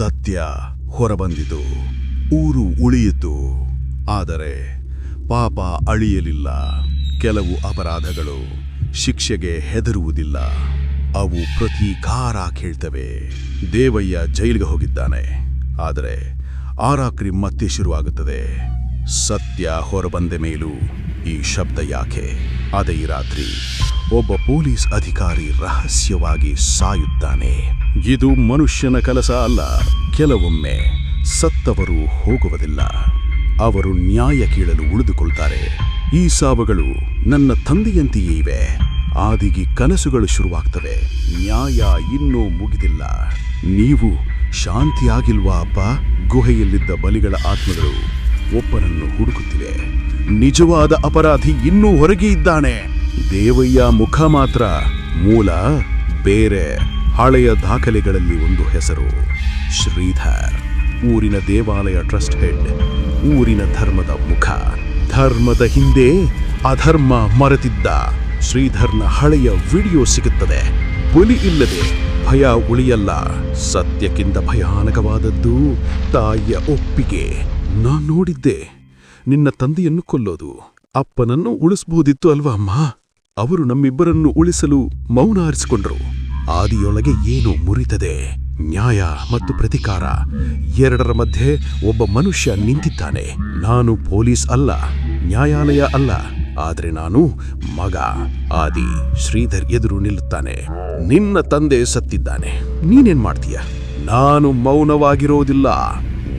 ಸತ್ಯ ಹೊರಬಂದಿತು. ಊರು ಉಳಿಯಿತು. ಆದರೆ ಪಾಪ ಅಳಿಯಲಿಲ್ಲ. ಕೆಲವು ಅಪರಾಧಗಳು ಶಿಕ್ಷೆಗೆ ಹೆದರುವುದಿಲ್ಲ. ಅವು ಪ್ರತೀಕಾರ ಕೇಳ್ತವೆ. ದೇವಯ್ಯ ಜೈಲಿಗೆ ಹೋಗಿದ್ದಾನೆ. ಆದರೆ ಆರಾಕ್ರಿ ಮತ್ತೆ ಶುರುವಾಗುತ್ತದೆ. ಸತ್ಯ ಹೊರಬಂದ ಮೇಲೂ ಈ ಶಬ್ದ ಯಾಕೆ? ಅದೇ ರಾತ್ರಿ. ಒಬ್ಬ ಪೊಲೀಸ್ ಅಧಿಕಾರಿ ರಹಸ್ಯವಾಗಿ ಸಾಯುತ್ತಾನೆ. ಇದು ಮನುಷ್ಯನ ಕೆಲಸ ಅಲ್ಲ, ಕೆಲವೊಮ್ಮೆ ಸತ್ತವರು ಹೋಗುವುದಿಲ್ಲ. ಅವರು ನ್ಯಾಯ ಕೇಳಲು ಉಳಿದುಕೊಳ್ತಾರೆ ಈ ಸಾವುಗಳು ನನ್ನ ತಂದೆಯಂತೆಯೇ ಇವೆ. ಆದಿಗಿ ಕನಸುಗಳು ಶುರುವಾಗ್ತವೆ. ನ್ಯಾಯ ಇನ್ನೂ ಮುಗಿದಿಲ್ಲ. ನೀವು ಶಾಂತಿಯಾಗಿಲ್ವಾ ಅಪ್ಪ? ಗುಹೆಯಲ್ಲಿದ್ದ ಬಲಿಗಳ ಆತ್ಮಗಳು ಒಬ್ಬನನ್ನು ಹುಡುಕುತ್ತಿವೆ. ನಿಜವಾದ ಅಪರಾಧಿ ಇನ್ನೂ ಹೊರಗೆ ಇದ್ದಾನೆ. ದೇವಯ್ಯ ಮುಖ ಮಾತ್ರ, ಮೂಲ, ಬೇರೆ, ಹಳೆಯ ದಾಖಲೆಗಳಲ್ಲಿ ಒಂದು ಹೆಸರು, ಶ್ರೀಧರ್. ಊರಿನ ದೇವಾಲಯ ಟ್ರಸ್ಟ್ ಹೆಡ್, ಊರಿನ ಧರ್ಮದ ಮುಖ. ಧರ್ಮದ ಹಿಂದೆ ಅಧರ್ಮ ಮರೆತಿದ್ದ ಶ್ರೀಧರ್ನ ಹಳೆಯ ವಿಡಿಯೋ ಸಿಗುತ್ತದೆ. ಬಲಿ ಇಲ್ಲದೆ ಭಯ ಉಳಿಯಲ್ಲ. ಸತ್ಯಕ್ಕಿಂತ ಭಯಾನಕವಾದದ್ದು ತಾಯಿಯ ಒಪ್ಪಿಗೆ. ನಾನು ನೋಡಿದ್ದೆ. ನಿನ್ನ ತಂದೆಯನ್ನು ಕೊಲ್ಲೋದು. ಅಪ್ಪನನ್ನು ಉಳಿಸಬಹುದಿತ್ತು ಅಲ್ವಾ, ಅಮ್ಮ? ಅವರು ನಮ್ಮಿಬ್ಬರನ್ನು ಉಳಿಸಲು ಮೌನ ಆರಿಸಿಕೊಂಡರು ಆದಿಯೊಳಗೆ ಏನು ಮುರಿತದೆ. ನ್ಯಾಯ ಮತ್ತು ಪ್ರತಿಕಾರ. ಎರಡರ ಮಧ್ಯೆ ಒಬ್ಬ ಮನುಷ್ಯ ನಿಂತಿದ್ದಾನೆ. ನಾನು ಪೊಲೀಸ್ ಅಲ್ಲ, ನ್ಯಾಯಾಲಯ ಅಲ್ಲ. ಆದರೆ ನಾನು ಮಗ. ಆದಿ ಶ್ರೀಧರ್ ಎದುರು ನಿಲ್ಲುತ್ತಾನೆ. ನಿನ್ನ ತಂದೆ ಸತ್ತಿದ್ದಾನೆ. ನೀನೇನ್ ಮಾಡ್ತೀಯ? ನಾನು ಮೌನವಾಗಿರೋದಿಲ್ಲ.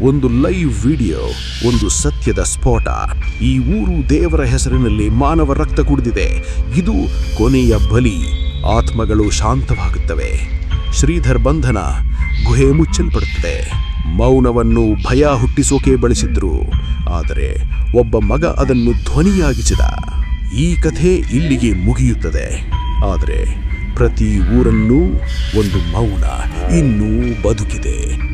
ಒಂದು ಲೈವ್ ವಿಡಿಯೋ, ಒಂದು ಸತ್ಯದ ಸ್ಫೋಟ. ಈ ಊರು ದೇವರ ಹೆಸರಿನಲ್ಲಿ ಮಾನವ ರಕ್ತ ಕುಡಿದಿದೆ. ಇದು ಕೊನೆಯ ಬಲಿ. ಆತ್ಮಗಳು ಶಾಂತವಾಗುತ್ತವೆ. ಶ್ರೀಧರ್ ಬಂಧನ ಗುಹೆ ಮುಚ್ಚಲ್ಪಡುತ್ತದೆ. ಮೌನವನ್ನು ಭಯ ಹುಟ್ಟಿಸೋಕೆ ಬಳಸಿದ್ರು. ಆದರೆ ಒಬ್ಬ ಮಗ ಅದನ್ನು ಧ್ವನಿಯಾಗಿಸಿದ. ಈ ಕಥೆ ಇಲ್ಲಿಗೆ ಮುಗಿಯುತ್ತದೆ. ಆದರೆ ಪ್ರತಿ ಊರನ್ನೂ ಒಂದು ಮೌನ ಇನ್ನೂ ಬದುಕಿದೆ.